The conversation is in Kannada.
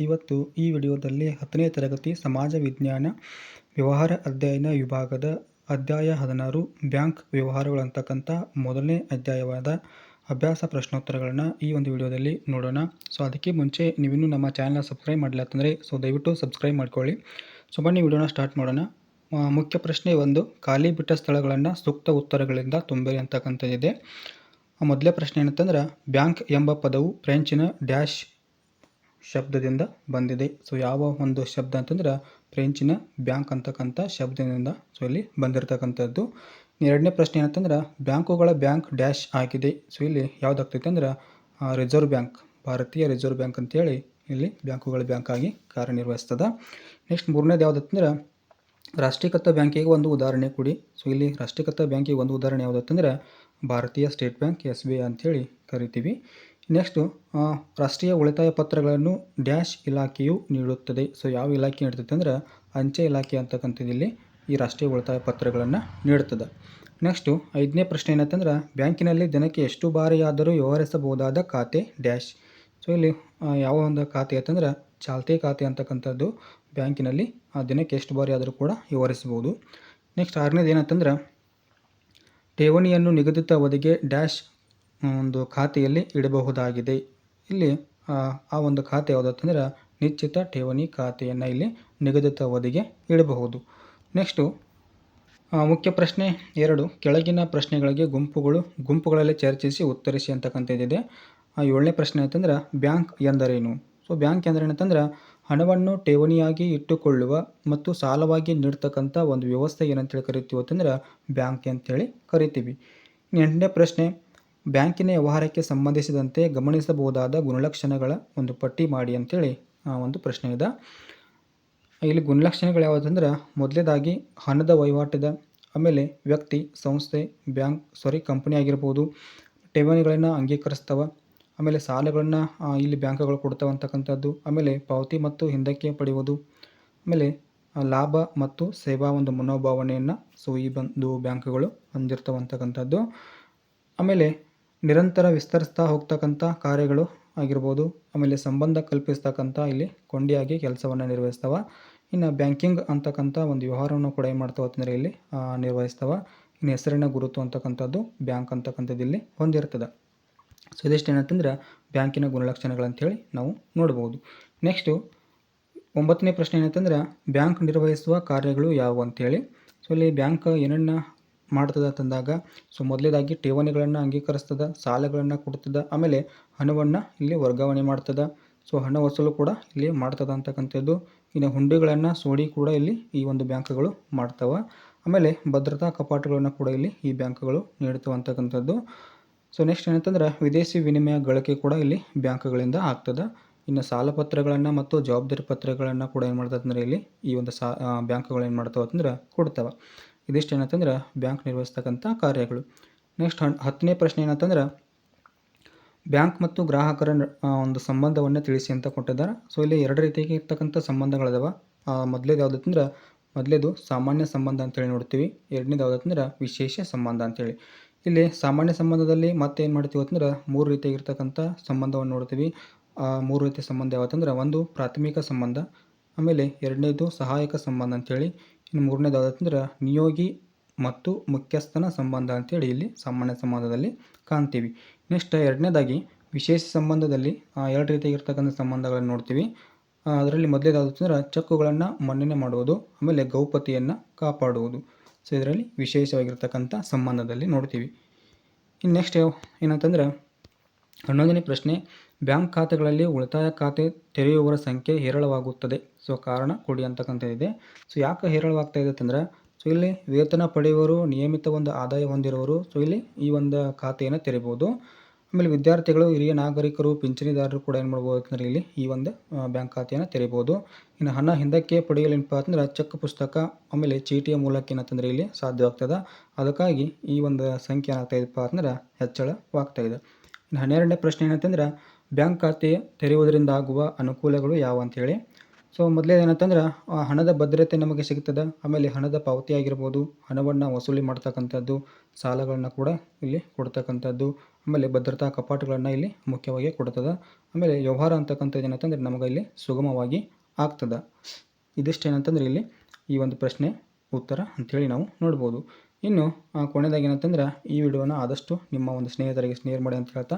ಇವತ್ತು ಈ ವಿಡಿಯೋದಲ್ಲಿ ಹತ್ತನೇ ತರಗತಿ ಸಮಾಜ ವಿಜ್ಞಾನ ವ್ಯವಹಾರ ಅಧ್ಯಯನ ವಿಭಾಗದ ಅಧ್ಯಾಯ ಹದಿನಾರು, ಬ್ಯಾಂಕ್ ವ್ಯವಹಾರಗಳಂತಕ್ಕಂಥ ಮೊದಲನೇ ಅಧ್ಯಾಯವಾದ ಅಭ್ಯಾಸ ಪ್ರಶ್ನೋತ್ತರಗಳನ್ನು ಈ ಒಂದು ವಿಡಿಯೋದಲ್ಲಿ ನೋಡೋಣ. ಸೊ ಅದಕ್ಕೆ ಮುಂಚೆ ನೀವಿನ್ನು ನಮ್ಮ ಚಾನಲ್ನ ಸಬ್ಸ್ಕ್ರೈಬ್ ಮಾಡಿಲ್ಲ ಅಂತಂದರೆ ಸೊ ದಯವಿಟ್ಟು ಸಬ್ಸ್ಕ್ರೈಬ್ ಮಾಡ್ಕೊಳ್ಳಿ. ಸೊ ಬನ್ನಿ ವಿಡಿಯೋನ ಸ್ಟಾರ್ಟ್ ಮಾಡೋಣ. ಮುಖ್ಯ ಪ್ರಶ್ನೆ ಒಂದು, ಖಾಲಿ ಬಿಟ್ಟ ಸ್ಥಳಗಳನ್ನು ಸೂಕ್ತ ಉತ್ತರಗಳಿಂದ ತುಂಬಿರಿ ಅಂತಕ್ಕಂಥದ್ದಿದೆ. ಮೊದಲೇ ಪ್ರಶ್ನೆ ಏನಂತಂದ್ರೆ, ಬ್ಯಾಂಕ್ ಎಂಬ ಪದವು ಫ್ರೆಂಚಿನ ಡ್ಯಾಶ್ ಶಬ್ದದಿಂದ ಬಂದಿದೆ. ಸೊ ಯಾವ ಒಂದು ಶಬ್ದ ಅಂತಂದ್ರೆ ಫ್ರೆಂಚಿನ ಬ್ಯಾಂಕ್ ಅಂತಕ್ಕಂಥ ಶಬ್ದದಿಂದ. ಸೊ ಇಲ್ಲಿ ಬಂದಿರತಕ್ಕಂಥದ್ದು. ಎರಡನೇ ಪ್ರಶ್ನೆ ಏನಂತಂದ್ರೆ ಬ್ಯಾಂಕುಗಳ ಬ್ಯಾಂಕ್ ಡ್ಯಾಶ್ ಆಗಿದೆ. ಸೊ ಇಲ್ಲಿ ಯಾವುದಾಗ್ತೈತೆ ಅಂದ್ರೆ ರಿಸರ್ವ್ ಬ್ಯಾಂಕ್, ಭಾರತೀಯ ರಿಸರ್ವ್ ಬ್ಯಾಂಕ್ ಅಂತೇಳಿ ಇಲ್ಲಿ ಬ್ಯಾಂಕುಗಳ ಬ್ಯಾಂಕ್ ಆಗಿ ಕಾರ್ಯನಿರ್ವಹಿಸ್ತದೆ. ನೆಕ್ಸ್ಟ್ ಮೂರನೇದು ಯಾವುದಂತಂದ್ರೆ ರಾಷ್ಟ್ರೀಕೃತ ಬ್ಯಾಂಕಿಗೆ ಒಂದು ಉದಾಹರಣೆ ಕೊಡಿ. ಸೊ ಇಲ್ಲಿ ರಾಷ್ಟ್ರೀಕೃತ ಬ್ಯಾಂಕಿಗೆ ಒಂದು ಉದಾಹರಣೆ ಯಾವುದಂತಂದ್ರೆ ಭಾರತೀಯ state bank S B I ಅಂತೇಳಿ ಕರಿತೀವಿ. ನೆಕ್ಸ್ಟು ರಾಷ್ಟ್ರೀಯ ಉಳಿತಾಯ ಪತ್ರಗಳನ್ನು ಡ್ಯಾಶ್ ಇಲಾಖೆಯು ನೀಡುತ್ತದೆ. ಸೊ ಯಾವ ಇಲಾಖೆ ನೀಡ್ತೈತೆ ಅಂದ್ರೆ ಅಂಚೆ ಇಲಾಖೆ ಅಂತಕ್ಕಂಥದ್ದು ಇಲ್ಲಿ ಈ ರಾಷ್ಟ್ರೀಯ ಉಳಿತಾಯ ಪತ್ರಗಳನ್ನು ನೀಡುತ್ತದೆ ನೆಕ್ಸ್ಟು ಐದನೇ ಪ್ರಶ್ನೆ ಏನಂತಂದ್ರೆ ಬ್ಯಾಂಕಿನಲ್ಲಿ ದಿನಕ್ಕೆ ಎಷ್ಟು ಬಾರಿಯಾದರೂ ವ್ಯವಹರಿಸಬಹುದಾದ ಖಾತೆ ಡ್ಯಾಶ್. ಸೊ ಇಲ್ಲಿ ಯಾವ ಒಂದು ಖಾತೆ ಅಂತಂದ್ರೆ ಚಾಲ್ತಿ ಖಾತೆ ಅಂತಕ್ಕಂಥದ್ದು ಬ್ಯಾಂಕಿನಲ್ಲಿ, ಆ, ದಿನಕ್ಕೆ ಎಷ್ಟು ಬಾರಿ ಆದರೂ ಕೂಡ ವಿವರಿಸಬಹುದು. ನೆಕ್ಸ್ಟ್ ಆರನೇದು ಏನಂತಂದ್ರೆ ಠೇವಣಿಯನ್ನು ನಿಗದಿತ ಅವಧಿಗೆ ಡ್ಯಾಶ್ ಒಂದು ಖಾತೆಯಲ್ಲಿ ಇಡಬಹುದಾಗಿದೆ. ಇಲ್ಲಿ ಆ, ಒಂದು ಖಾತೆ ಯಾವುದಂತಂದ್ರೆ ನಿಶ್ಚಿತ ಠೇವಣಿ ಖಾತೆಯನ್ನು ಇಲ್ಲಿ ನಿಗದಿತ ಅವಧಿಗೆ ಇಡಬಹುದು. ನೆಕ್ಸ್ಟು ಮುಖ್ಯ ಪ್ರಶ್ನೆ ಎರಡು. ಕೆಳಗಿನ ಪ್ರಶ್ನೆಗಳಿಗೆ ಗುಂಪುಗಳು ಗುಂಪುಗಳಲ್ಲಿ ಚರ್ಚಿಸಿ ಉತ್ತರಿಸಿ ಅಂತಕ್ಕಂಥದ್ದಿದೆ ಏಳನೇ ಪ್ರಶ್ನೆ ಅಂತಂದ್ರೆ ಬ್ಯಾಂಕ್ ಎಂದರೇನು? ಸೊ ಬ್ಯಾಂಕ್ ಎಂದರೇನಂತಂದ್ರೆ ಹಣವನ್ನು ಠೇವಣಿಯಾಗಿ ಇಟ್ಟುಕೊಳ್ಳುವ ಮತ್ತು ಸಾಲವಾಗಿ ನೀಡ್ತಕ್ಕಂಥ ಒಂದು ವ್ಯವಸ್ಥೆ ಏನಂತೇಳಿ ಕರಿತೀವಿ ಅಂತಂದ್ರೆ ಬ್ಯಾಂಕ್ ಅಂತೇಳಿ ಕರಿತೀವಿ. ಎಂಟನೇ ಪ್ರಶ್ನೆ ಬ್ಯಾಂಕಿನ ವ್ಯವಹಾರಕ್ಕೆ ಸಂಬಂಧಿಸಿದಂತೆ ಗಮನಿಸಬಹುದಾದ ಗುಣಲಕ್ಷಣಗಳ ಒಂದು ಪಟ್ಟಿ ಮಾಡಿ ಅಂತೇಳಿ ಒಂದು ಪ್ರಶ್ನೆ ಇದೆ. ಇಲ್ಲಿ ಗುಣಲಕ್ಷಣಗಳು ಯಾವುದಂದ್ರೆ ಮೊದಲೇದಾಗಿ ಹಣದ ವಹಿವಾಟದ, ಆಮೇಲೆ ವ್ಯಕ್ತಿ, ಸಂಸ್ಥೆ, ಬ್ಯಾಂಕ್, ಸಾರಿ, ಕಂಪನಿ ಆಗಿರ್ಬೋದು, ಠೇವಣಿಗಳನ್ನು ಅಂಗೀಕರಿಸ್ತವ, ಆಮೇಲೆ ಸಾಲಗಳನ್ನು ಇಲ್ಲಿ ಬ್ಯಾಂಕ್ಗಳು ಕೊಡ್ತವೆ ಅಂತಕ್ಕಂಥದ್ದು, ಆಮೇಲೆ ಪಾವತಿ ಮತ್ತು ಹಿಂದಕ್ಕೆ ಪಡೆಯುವುದು, ಆಮೇಲೆ ಲಾಭ ಮತ್ತು ಸೇವಾ ಒಂದು ಮನೋಭಾವನೆಯನ್ನು, ಸೊ, ಈ ಬಂದು ಬ್ಯಾಂಕ್ಗಳು ಹೊಂದಿರ್ತವೆ ಅಂತಕ್ಕಂಥದ್ದು, ಆಮೇಲೆ ನಿರಂತರ ವಿಸ್ತರಿಸ್ತಾ ಹೋಗ್ತಕ್ಕಂಥ ಕಾರ್ಯಗಳು ಆಗಿರ್ಬೋದು, ಆಮೇಲೆ ಸಂಬಂಧ ಕಲ್ಪಿಸ್ತಕ್ಕಂಥ ಇಲ್ಲಿ ಕೊಂಡಿಯಾಗಿ ಕೆಲಸವನ್ನು ನಿರ್ವಹಿಸ್ತವೆ. ಇನ್ನು ಬ್ಯಾಂಕಿಂಗ್ ಅಂತಕ್ಕಂಥ ಒಂದು ವ್ಯವಹಾರವನ್ನು ಕೂಡ ಏನು ಮಾಡ್ತಾವೆ ಅಂತಂದರೆ ಇಲ್ಲಿ ನಿರ್ವಹಿಸ್ತವೆ. ಇನ್ನು ಹೆಸರಿನ ಗುರುತು ಅಂತಕ್ಕಂಥದ್ದು ಬ್ಯಾಂಕ್ ಅಂತಕ್ಕಂಥದ್ದು ಇಲ್ಲಿ ಹೊಂದಿರ್ತದೆ. ಸೊ ಇದಿಷ್ಟು ಏನಂತಂದ್ರೆ ಬ್ಯಾಂಕಿನ ಗುಣಲಕ್ಷಣಗಳಂತೇಳಿ ನಾವು ನೋಡ್ಬೋದು. ನೆಕ್ಸ್ಟು ಒಂಬತ್ತನೇ ಪ್ರಶ್ನೆ ಏನಂತಂದ್ರೆ ಬ್ಯಾಂಕ್ ನಿರ್ವಹಿಸುವ ಕಾರ್ಯಗಳು ಯಾವುವು ಅಂತೇಳಿ. ಸೊ ಇಲ್ಲಿ ಬ್ಯಾಂಕ್ ಏನನ್ನ ಮಾಡ್ತದೆ ಅಂತಂದಾಗ ಸೊ ಮೊದಲೇದಾಗಿ ಠೇವಣಿಗಳನ್ನು ಅಂಗೀಕರಿಸ್ತದೆ, ಸಾಲಗಳನ್ನು ಕೊಡ್ತದ, ಆಮೇಲೆ ಹಣವನ್ನು ಇಲ್ಲಿ ವರ್ಗಾವಣೆ ಮಾಡ್ತದೆ. ಸೊ ಹಣ ವಸೂಲು ಕೂಡ ಇಲ್ಲಿ ಮಾಡ್ತದೆ ಅಂತಕ್ಕಂಥದ್ದು. ಇನ್ನು ಹುಂಡಿಗಳನ್ನು ಸೋಡಿ ಕೂಡ ಇಲ್ಲಿ ಈ ಒಂದು ಬ್ಯಾಂಕ್ಗಳು ಮಾಡ್ತವೆ. ಆಮೇಲೆ ಭದ್ರತಾ ಕಪಾಟುಗಳನ್ನು ಕೂಡ ಇಲ್ಲಿ ಈ ಬ್ಯಾಂಕ್ಗಳು ನೀಡ್ತವೆ ಅಂತಕ್ಕಂಥದ್ದು. ಸೊ ನೆಕ್ಸ್ಟ್ ಏನಂತಂದ್ರೆ ವಿದೇಶಿ ವಿನಿಮಯ ಗಳಿಕೆ ಕೂಡ ಇಲ್ಲಿ ಬ್ಯಾಂಕ್ಗಳಿಂದ ಆಗ್ತದೆ. ಇನ್ನು ಸಾಲ ಪತ್ರಗಳನ್ನು ಮತ್ತು ಜವಾಬ್ದಾರಿ ಪತ್ರಗಳನ್ನು ಕೂಡ ಏನು ಮಾಡ್ತದೆ ಅಂದ್ರೆ ಇಲ್ಲಿ ಈ ಒಂದು ಸಾ ಬ್ಯಾಂಕ್ಗಳು ಏನು ಮಾಡ್ತಾವೆ ಅಂತಂದ್ರೆ ಕೊಡ್ತವೆ. ಇದಿಷ್ಟು ಏನಂತಂದ್ರೆ ಬ್ಯಾಂಕ್ ನಿರ್ವಹಿಸ್ತಕ್ಕಂಥ ಕಾರ್ಯಗಳು. ನೆಕ್ಸ್ಟ್ ಹತ್ತನೇ ಪ್ರಶ್ನೆ ಏನಂತಂದ್ರೆ, ಬ್ಯಾಂಕ್ ಮತ್ತು ಗ್ರಾಹಕರ ಒಂದು ಸಂಬಂಧವನ್ನು ತಿಳಿಸಿ ಅಂತ ಕೊಟ್ಟಿದ್ದಾರೆ. ಸೊ, ಇಲ್ಲಿ ಎರಡು ರೀತಿಯಾಗಿ ಇರ್ತಕ್ಕಂಥ ಸಂಬಂಧಗಳಿದಾವೆ. ಮೊದಲೇದು ಯಾವುದಂದ್ರೆ ಮೊದಲೇದು ಸಾಮಾನ್ಯ ಸಂಬಂಧ ಅಂತೇಳಿ ನೋಡ್ತೀವಿ. ಎರಡನೇದು ಯಾವುದಂದ್ರೆ ವಿಶೇಷ ಸಂಬಂಧ ಅಂತೇಳಿ. ಇಲ್ಲಿ ಸಾಮಾನ್ಯ ಸಂಬಂಧದಲ್ಲಿ ಮತ್ತೆ ಏನು ಮಾಡ್ತೀವಿ ಅಂತಂದ್ರೆ, ಮೂರು ರೀತಿಯಾಗಿರ್ತಕ್ಕಂಥ ಸಂಬಂಧವನ್ನು ನೋಡ್ತೀವಿ. ಮೂರು ರೀತಿಯ ಸಂಬಂಧ ಯಾವತ್ತಂದ್ರೆ ಒಂದು ಪ್ರಾಥಮಿಕ ಸಂಬಂಧ, ಆಮೇಲೆ ಎರಡನೇದು ಸಹಾಯಕ ಸಂಬಂಧ ಅಂತೇಳಿ. ಇನ್ನು ಮೂರನೇದು ಯಾವುದಂದ್ರೆ ನಿಯೋಗಿ ಮತ್ತು ಮುಖ್ಯಸ್ಥನ ಸಂಬಂಧ ಅಂತೇಳಿ ಇಲ್ಲಿ ಸಾಮಾನ್ಯ ಸಂಬಂಧದಲ್ಲಿ ಕಾಣ್ತೀವಿ. ನೆಕ್ಸ್ಟ್ ಎರಡನೇದಾಗಿ ವಿಶೇಷ ಸಂಬಂಧದಲ್ಲಿ ಎರಡು ರೀತಿಯಾಗಿರ್ತಕ್ಕಂಥ ಸಂಬಂಧಗಳನ್ನು ನೋಡ್ತೀವಿ. ಅದರಲ್ಲಿ ಮೊದಲೇದಾದಂದ್ರೆ ಚಕ್ಕುಗಳನ್ನು ಮನ್ನಣೆ ಮಾಡುವುದು, ಆಮೇಲೆ ಗೌಪತಿಯನ್ನು ಕಾಪಾಡುವುದು. ಸೊ ಇದರಲ್ಲಿ ವಿಶೇಷವಾಗಿರ್ತಕ್ಕಂಥ ಸಂಬಂಧದಲ್ಲಿ ನೋಡ್ತೀವಿ. ಇನ್ನು ನೆಕ್ಸ್ಟ್ ಏನಂತಂದ್ರೆ ಹನ್ನೊಂದನೇ ಪ್ರಶ್ನೆ ಬ್ಯಾಂಕ್ ಖಾತೆಗಳಲ್ಲಿ ಉಳಿತಾಯ ಖಾತೆ ತೆರೆಯುವವರ ಸಂಖ್ಯೆ ಹೇರಳವಾಗುತ್ತದೆ. ಸೊ, ಕಾರಣ ಕೊಡಿ ಅಂತಕ್ಕಂಥದ್ದಿದೆ ಸೊ, ಯಾಕೆ ಹೇರಳವಾಗ್ತಾ ಇದೆ ಅಂತಂದರೆ, ಸೊ, ಇಲ್ಲಿ ವೇತನ ಪಡೆಯುವವರು ನಿಯಮಿತ ಒಂದು ಆದಾಯ ಹೊಂದಿರುವವರು, ಸೊ, ಇಲ್ಲಿ ಈ ಒಂದು ಖಾತೆಯನ್ನು ತೆರಿಬೋದು ಆಮೇಲೆ ವಿದ್ಯಾರ್ಥಿಗಳು, ಹಿರಿಯ ನಾಗರಿಕರು, ಪಿಂಚಣಿದಾರರು ಕೂಡ ಏನು ಮಾಡ್ಬೋದು ಅಂತಂದ್ರೆ, ಇಲ್ಲಿ ಈ ಒಂದು ಬ್ಯಾಂಕ್ ಖಾತೆಯನ್ನು ತೆರಿಬೋದು ಇನ್ನು ಹಣ ಹಿಂದಕ್ಕೆ ಪಡೆಯಲು ಏನಪ್ಪ ಅಂತಂದ್ರೆ, ಚೆಕ್ ಪುಸ್ತಕ, ಆಮೇಲೆ ಚೀಟಿಯ ಮೂಲಕ ಏನಂತಂದ್ರೆ, ಇಲ್ಲಿ ಸಾಧ್ಯವಾಗ್ತದೆ. ಅದಕ್ಕಾಗಿ ಈ ಒಂದು ಸಂಖ್ಯೆ ಏನಾಗ್ತಾ ಇದೆಪ್ಪ ಅಂತಂದ್ರೆ, ಹೆಚ್ಚಳವಾಗ್ತಾ ಇದೆ. ಇನ್ನು ಹನ್ನೆರಡನೇ ಪ್ರಶ್ನೆ ಏನಂತಂದ್ರೆ ಬ್ಯಾಂಕ್ ಖಾತೆ ತೆರೆಯುವುದರಿಂದ ಆಗುವ ಅನುಕೂಲಗಳು ಯಾವುವು ಅಂತ ಹೇಳಿ. ಸೊ ಮೊದಲೇ ಏನಂತಂದ್ರೆ, ಆ ಹಣದ ಭದ್ರತೆ ನಮಗೆ ಸಿಗ್ತದೆ, ಆಮೇಲೆ ಹಣದ ಪಾವತಿ ಆಗಿರ್ಬೋದು, ಹಣವನ್ನು ವಸೂಲಿ ಮಾಡ್ತಕ್ಕಂಥದ್ದು, ಸಾಲಗಳನ್ನು ಕೂಡ ಇಲ್ಲಿ ಕೊಡ್ತಕ್ಕಂಥದ್ದು, ಆಮೇಲೆ ಭದ್ರತಾ ಕಪಾಟುಗಳನ್ನು ಇಲ್ಲಿ ಮುಖ್ಯವಾಗಿ ಕೊಡ್ತದೆ, ಆಮೇಲೆ ವ್ಯವಹಾರ ಅಂತಕ್ಕಂಥದ್ದು ಏನಂತಂದ್ರೆ ನಮಗೆ ಇಲ್ಲಿ ಸುಗಮವಾಗಿ ಆಗ್ತದೆ. ಇದಿಷ್ಟು ಏನಂತಂದ್ರೆ ಇಲ್ಲಿ ಈ ಒಂದು ಪ್ರಶ್ನೆ ಉತ್ತರ ಅಂಥೇಳಿ ನಾವು ನೋಡ್ಬೋದು. ಇನ್ನು ಕೊನೆಯದಾಗಿ ಏನಂತಂದ್ರೆ, ಈ ವಿಡಿಯೋನ ಆದಷ್ಟು ನಿಮ್ಮ ಒಂದು ಸ್ನೇಹಿತರಿಗೆ ಸ್ನೇಹ ಮಾಡಿ ಅಂತ ಹೇಳ್ತಾ